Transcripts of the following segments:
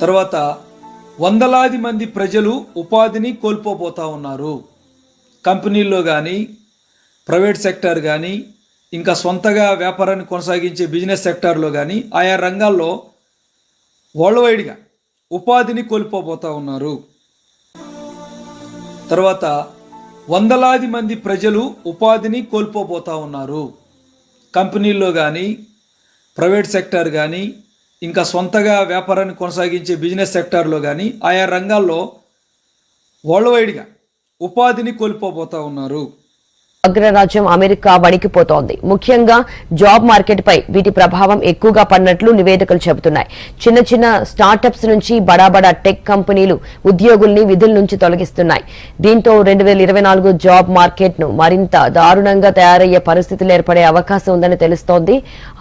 తర్వాత వందలాది మంది ప్రజలు ఉపాధిని కోల్పోబోతూ ఉన్నారు. కంపెనీల్లో కానీ ప్రైవేట్ సెక్టర్ కానీ ఇంకా సొంతగా వ్యాపారాన్ని కొనసాగించే బిజినెస్ సెక్టార్లో కానీ ఆయా రంగాల్లో వరల్డ్ వైడ్గా ఉపాధిని కోల్పోబోతూ ఉన్నారు. తర్వాత వందలాది మంది ప్రజలు ఉపాధిని కోల్పోబోతూ ఉన్నారు. కంపెనీల్లో కానీ ప్రైవేట్ సెక్టార్ కానీ ఇంకా సొంతగా వ్యాపారాన్ని కొనసాగించే బిజినెస్ సెక్టార్లో కానీ ఆయా రంగాల్లో వరల్డ్ వైడ్గా ఉపాధిని కోల్పోబోతూ ఉన్నారు. అగ్రరాజ్యం అమెరికా వణికిపోతోంది. ముఖ్యంగా జాబ్ మార్కెట్ పై వీటి ప్రభావం ఎక్కువగా పడినట్లు నివేదికలు చెబుతున్నాయి. చిన్న చిన్న స్టార్టప్స్ నుంచి బడాబడా టెక్ కంపెనీలు ఉద్యోగుల్ని విధుల నుంచి తొలగిస్తున్నాయి. దీంతో రెండు వేల ఇరవై నాలుగు జాబ్ మార్కెట్ను మరింత దారుణంగా తయారయ్యే పరిస్థితులు ఏర్పడే అవకాశం ఉందని తెలుస్తోంది.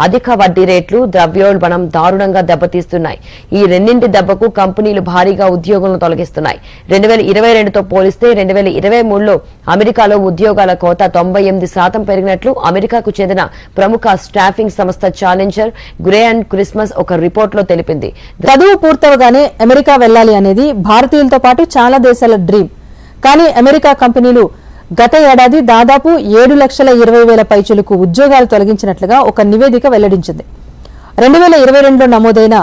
అధిక వడ్డీ రేట్లు ద్రవ్యోల్బణం దారుణంగా దెబ్బతీస్తున్నాయి. ఈ రెండింటి దెబ్బకు కంపెనీలు భారీగా ఉద్యోగులను తొలగిస్తున్నాయి. రెండు వేల ఇరవై రెండుతో పోలిస్తే రెండు వేల ఇరవై మూడులో అమెరికాలో ఉద్యోగాల కోత తొంభై ఎనిమిది శాతం పెరిగినట్లు అమెరికాకు చెందిన ప్రముఖ స్టాఫింగ్ సంస్థ ఛాలెంజర్ గ్రే అండ్ క్రిస్మస్ ఒక రిపోర్ట్లో తెలిపింది. చదువు పూర్తవగానే అమెరికా వెళ్ళాలి అనేది భారతీయులతో పాటు చాలా దేశాల డ్రీమ్. కానీ అమెరికా కంపెనీలు గత ఏడాది దాదాపు ఏడు లక్షల ఇరవై వేల పైచులకు ఉద్యోగాలు తొలగించినట్లుగా ఒక నివేదిక వెల్లడించింది. రెండు వేల ఇరవై రెండులో నమోదైన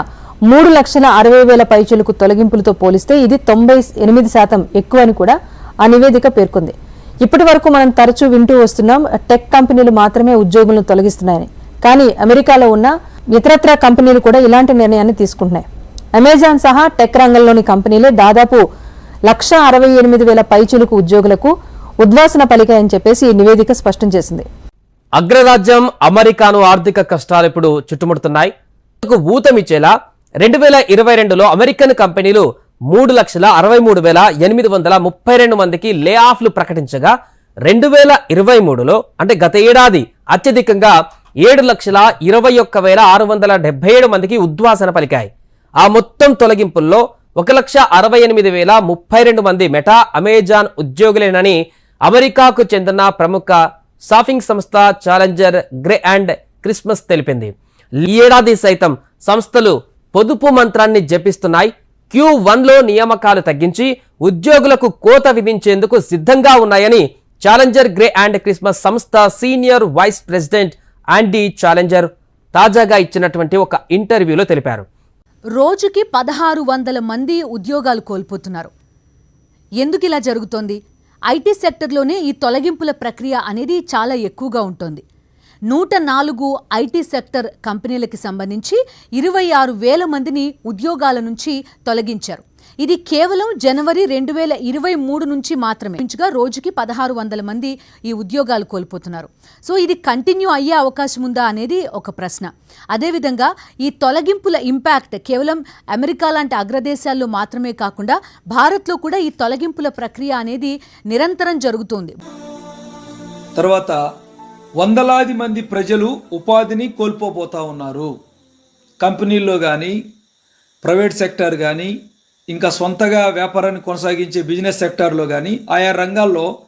మూడు లక్షల అరవై వేల పైచులకు తొలగింపులతో పోలిస్తే ఇది తొంభై ఎనిమిది శాతం ఎక్కువని కూడా ఆ నివేదిక పేర్కొంది. ఇప్పటి వరకు మనం తరచూ వింటూ వస్తున్నాం టెక్ కంపెనీలు మాత్రమే ఉద్యోగులను తొలగిస్తున్నాయని. కానీ అమెరికాలో ఉన్న ఇతరత్ర కంపెనీలు కూడా ఇలాంటి నిర్ణయాన్ని తీసుకుంటున్నాయి. అమెజాన్ సహా టెక్ రంగంలోని కంపెనీలే దాదాపు లక్ష అరవై ఎనిమిది వేల పైచులకు ఉద్యోగులకు ఉద్వాసన పలికాయని చెప్పేసి ఈ నివేదిక స్పష్టం చేసింది. అగ్రరాజ్యం అమెరికాను ఆర్థిక కష్టాలు ఇప్పుడు చుట్టుముడుతున్నాయి. ఊతమిచ్చేలా రెండు వేల ఇరవై రెండులో అమెరికన్ కంపెనీలు మూడు లక్షల అరవై మూడు వేల ఎనిమిది వందల ముప్పై రెండు మందికి లే ఆఫ్లు ప్రకటించగా రెండు వేల ఇరవై మూడులో అంటే గత ఏడాది అత్యధికంగా ఏడు లక్షల ఇరవై ఒక్క వేల ఆరు వందల డెబ్బై ఏడు మందికి ఉద్వాసన పలికాయి. ఆ మొత్తం తొలగింపుల్లో ఒక లక్ష అరవై ఎనిమిది వేల ముప్పై రెండు మంది మెటా అమెజాన్ ఉద్యోగులేనని అమెరికాకు చెందిన ప్రముఖ సాఫింగ్ సంస్థ ఛాలెంజర్ గ్రే అండ్ క్రిస్మస్ తెలిపింది. ఈ ఏడాది సైతం సంస్థలు పొదుపు మంత్రాన్ని జపిస్తున్నాయి. క్యూ వన్లో నియామకాలు తగ్గించి ఉద్యోగులకు కోత విధించేందుకు సిద్ధంగా ఉన్నాయని ఛాలెంజర్ గ్రే అండ్ క్రిస్మస్ సంస్థ senior vice president Andy Challenger తాజాగా ఇచ్చినటువంటి ఒక ఇంటర్వ్యూలో తెలిపారు. రోజుకి పదహారు వందల మంది ఉద్యోగాలు కోల్పోతున్నారు. ఎందుకు ఇలా జరుగుతోంది? ఐటీ సెక్టర్లోనే ఈ తొలగింపుల ప్రక్రియ అనేది చాలా ఎక్కువగా ఉంటుంది. నూట నాలుగు ఐటీ సెక్టర్ కంపెనీలకి సంబంధించి ఇరవై ఆరు వేల మందిని ఉద్యోగాల నుంచి తొలగించారు. ఇది కేవలం జనవరి రెండు వేల ఇరవై మూడు నుంచి మాత్రమే. నుంచిగా రోజుకి పదహారు వందల మంది ఈ ఉద్యోగాలు కోల్పోతున్నారు. సో ఇది కంటిన్యూ అయ్యే అవకాశం ఉందా అనేది ఒక ప్రశ్న. అదేవిధంగా ఈ తొలగింపుల ఇంపాక్ట్ కేవలం అమెరికా లాంటి అగ్రదేశాల్లో మాత్రమే కాకుండా భారత్లో కూడా ఈ తొలగింపుల ప్రక్రియ అనేది నిరంతరం జరుగుతోంది. తర్వాత వందలాది మంది ప్రజలు ఉపాధిని కోల్పోబోతా ఉన్నారు. కంపెనీల్లో కానీ ప్రైవేట్ సెక్టార్ కానీ ఇంకా సొంతగా వ్యాపారాన్ని కొనసాగించే బిజినెస్ సెక్టార్లో కానీ ఆయా రంగాల్లో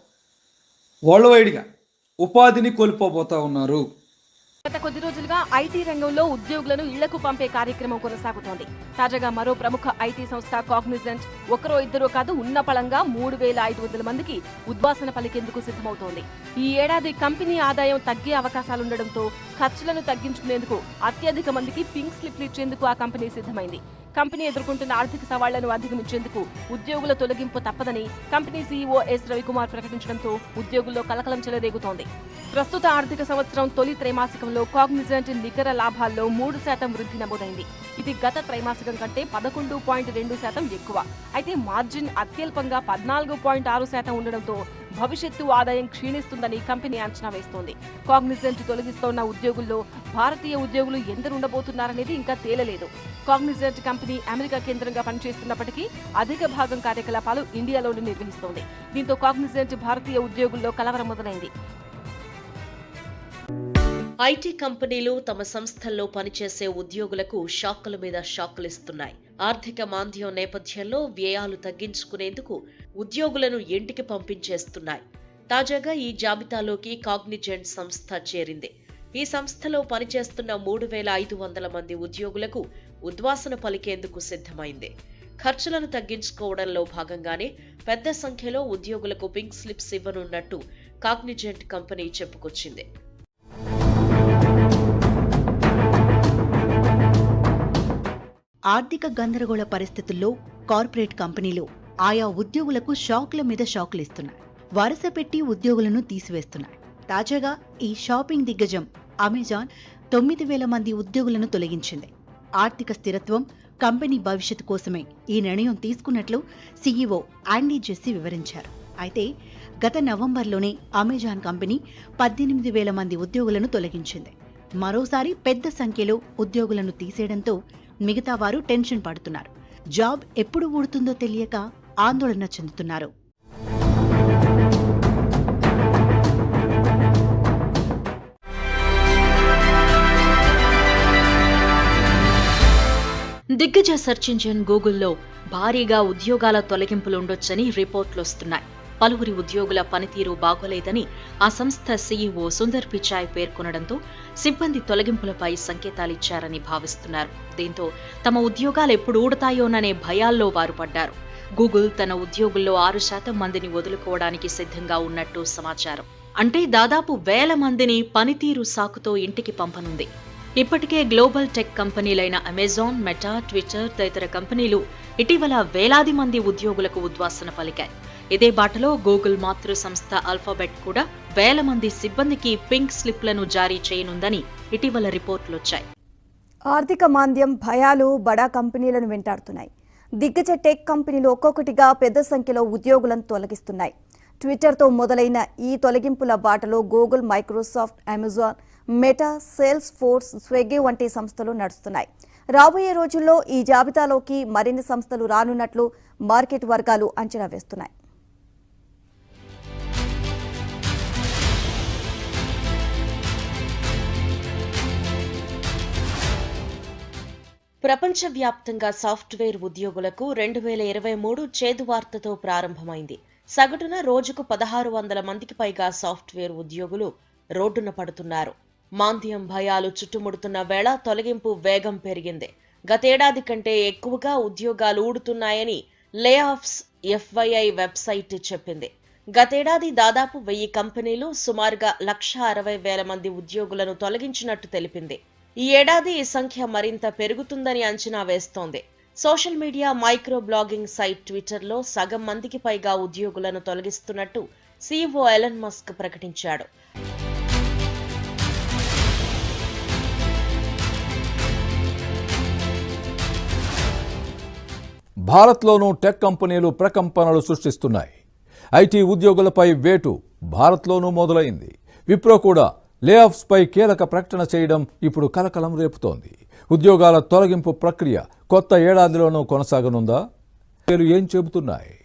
వరల్డ్ వైడ్గా ఉపాధిని కోల్పోబోతా ఉన్నారు. గత కొద్ది రోజులుగా ఐటీ రంగంలో ఉద్యోగులను ఇళ్ళకు పంపే కార్యక్రమం కొనసాగుతోంది. తాజాగా మరో ప్రముఖ ఐటీ సంస్థ కాగ్నిజెంట్ ఒకరో ఇద్దరో కాదు ఉన్న పళంగా మూడు వేల ఐదు వందల మందికి ఉద్వాసన పలికేందుకు సిద్ధమవుతోంది. ఈ ఏడాది కంపెనీ ఆదాయం తగ్గే అవకాశాలుండడంతో ఖర్చులను తగ్గించుకునేందుకు అత్యధిక మందికి పింక్ స్లిప్లు ఇచ్చేందుకు ఆ కంపెనీ సిద్ధమైంది. కంపెనీ ఎదుర్కొంటున్న ఆర్థిక సవాళ్ళను అధిగమించేందుకు ఉద్యోగుల తొలగింపు తప్పదని కంపెనీ సీఈఓ ఎస్ రవికుమార్ ప్రకటించడంతో ఉద్యోగుల్లో కలకలం చెలరేగుతోంది. ప్రస్తుత ఆర్థిక సంవత్సరం తొలి త్రైమాసికంలో కాగ్నిజెంట్ నికర లాభాల్లో మూడు శాతం వృద్ధి నమోదైంది. ఇది గత త్రైమాసికం కంటే పదకొండు పాయింట్ రెండు శాతం ఎక్కువ. అయితే మార్జిన్ అత్యల్పంగా పద్నాలుగు పాయింట్ ఆరు శాతం ఉండడంతో భవిష్యత్తు ఆదాయం క్షీణిస్తుందని కంపెనీ అంచనా వేస్తోంది. కాగ్నిజెంట్ తొలగిస్తోన్న ఉద్యోగుల్లో భారతీయ ఉద్యోగులు ఎందరు ఉండబోతున్నారనేది ఇంకా తేలలేదు. కాగ్నిజెంట్ కంపెనీ అమెరికా కేంద్రంగా పనిచేస్తున్నప్పటికీ అధిక భాగం కార్యకలాపాలు ఇండియాలోనే నిర్వహిస్తోంది. దీంతో కాగ్నిజెంట్ భారతీయ ఉద్యోగుల్లో కలవరం మొదలైంది. ఐటీ కంపెనీలు తమ సంస్థల్లో పనిచేసే ఉద్యోగులకు షాకుల మీద షాకులు ఇస్తున్నాయి. ఆర్థిక మాంద్యం నేపథ్యంలో వ్యయాలు తగ్గించుకునేందుకు ఉద్యోగులను ఇంటికి పంపించేస్తున్నాయి. తాజాగా ఈ జాబితాలోకి కాగ్నిజెంట్ సంస్థ చేరింది. ఈ సంస్థలో పనిచేస్తున్న మూడు వేల ఐదు వందల మంది ఉద్యోగులకు ఉద్వాసన పలికేందుకు సిద్ధమైంది. ఖర్చులను తగ్గించుకోవడంలో భాగంగానే పెద్ద సంఖ్యలో ఉద్యోగులకు పింక్ స్లిప్స్ ఇవ్వనున్నట్టు కాగ్నిజెంట్ కంపెనీ చెప్పుకొచ్చింది. ఆర్థిక గందరగోళ పరిస్థితుల్లో కార్పొరేట్ కంపెనీలు ఆయా ఉద్యోగులకు షాక్ల మీద షాక్లు ఇస్తున్నాయి. వరుస పెట్టి ఉద్యోగులను తీసివేస్తున్నాయి. తాజాగా ఈ షాపింగ్ దిగ్గజం అమెజాన్ తొమ్మిది వేల మంది ఉద్యోగులను తొలగించింది. ఆర్థిక స్థిరత్వం కంపెనీ భవిష్యత్తు కోసమే ఈ నిర్ణయం తీసుకున్నట్లు సీఈఓ యాండీ జెస్సీ వివరించారు. అయితే గత నవంబర్లోనే అమెజాన్ కంపెనీ పద్దెనిమిది వేల మంది ఉద్యోగులను తొలగించింది. మరోసారి పెద్ద సంఖ్యలో ఉద్యోగులను తీసేయడంతో మిగతా వారు టెన్షన్ పడుతున్నారు. జాబ్ ఎప్పుడు ఊడుతుందో తెలియక ఆందోళన చెందుతున్నారు. దిగ్గజ సెర్చ్ ఇంజిన్ గూగుల్లో భారీగా ఉద్యోగాల తొలగింపులుండొచ్చని రిపోర్ట్లొస్తున్నాయి పలువురి ఉద్యోగుల పనితీరు బాగోలేదని ఆ సంస్థ సీఈఓ సుందర్ పిచాయ్ పేర్కొనడంతో సిబ్బంది తొలగింపులపై సంకేతాలిచ్చారని భావిస్తున్నారు. దీంతో తమ ఉద్యోగాలు ఎప్పుడు ఊడతాయోననే భయాల్లో వారు పడ్డారు. గూగుల్ తన ఉద్యోగుల్లో ఆరు శాతం మందిని వదులుకోవడానికి సిద్ధంగా ఉన్నట్టు సమాచారం. అంటే దాదాపు వేల మందిని పనితీరు సాకుతో ఇంటికి పంపనుంది. ఇప్పటికే గ్లోబల్ టెక్ కంపెనీలైన అమెజాన్ మెటా ట్విట్టర్ తదితర కంపెనీలు ఇటీవల వేలాది మంది ఉద్యోగులకు ఉద్వాసన పలికాయి. ఇదే బాటలో గూగుల్ మాతృ సంస్థ అల్ఫాబెట్ కూడా వేల మంది సిబ్బందికి పింక్ స్లిప్లను జారీ చేయనుందని ఇటీవల రిపోర్టులొచ్చాయి. ఆర్థిక మాంద్యం భయాలు బడా కంపెనీలను వెంటాడుతున్నాయి. దిగ్గజ టెక్ కంపెనీలు ఒక్కొక్కటిగా పెద్ద సంఖ్యలో ఉద్యోగులను తొలగిస్తున్నాయి. ట్విట్టర్తో మొదలైన ఈ తొలగింపుల బాటలో Google Microsoft Amazon Meta Salesforce Swiggy వంటి సంస్థలు నడుస్తున్నాయి. రాబోయే రోజుల్లో ఈ జాబితాలోకి మరిన్ని సంస్థలు రానున్నట్లు మార్కెట్ వర్గాలు అంచనా వేస్తున్నాయి. ప్రపంచవ్యాప్తంగా సాఫ్ట్వేర్ ఉద్యోగులకు రెండు వేల ఇరవై మూడు చేదు వార్తతో ప్రారంభమైంది. సగటున రోజుకు పదహారు వందల మందికి పైగా సాఫ్ట్వేర్ ఉద్యోగులు రోడ్డున పడుతున్నారు. మాంద్యం భయాలు చుట్టుముడుతున్న వేళ తొలగింపు వేగం పెరిగింది. గతేడాది కంటే ఎక్కువగా ఉద్యోగాలు ఊడుతున్నాయని లే ఆఫ్స్ ఎఫ్వైఐ వెబ్సైట్ చెప్పింది. గతేడాది దాదాపు వెయ్యి కంపెనీలు సుమారుగా లక్ష అరవై వేల మంది ఉద్యోగులను తొలగించినట్టు తెలిపింది. ఈ ఏడాది ఈ సంఖ్య మరింత పెరుగుతుందని అంచనా వేస్తోంది. Social media micro blogging site ట్విట్టర్లో సగం మందికి పైగా ఉద్యోగులను తొలగిస్తున్నట్టు సీఈఓ ఎలన్ మస్క్ ప్రకటించాడు. భారత్లోనూ టెక్ కంపెనీలు ప్రకంపనలు సృష్టిస్తున్నాయి. ఐటీ ఉద్యోగులపై వేటు భారత్లోనూ మొదలైంది. విప్రో కూడా లేఆఫ్స్పై కీలక ప్రకటన చేయడం ఇప్పుడు కలకలం రేపుతోంది. ఉద్యోగాల తొలగింపు ప్రక్రియ కొత్త ఏడాదిలోనూ కొనసాగనుందా? ఏం చెబుతున్నాయి?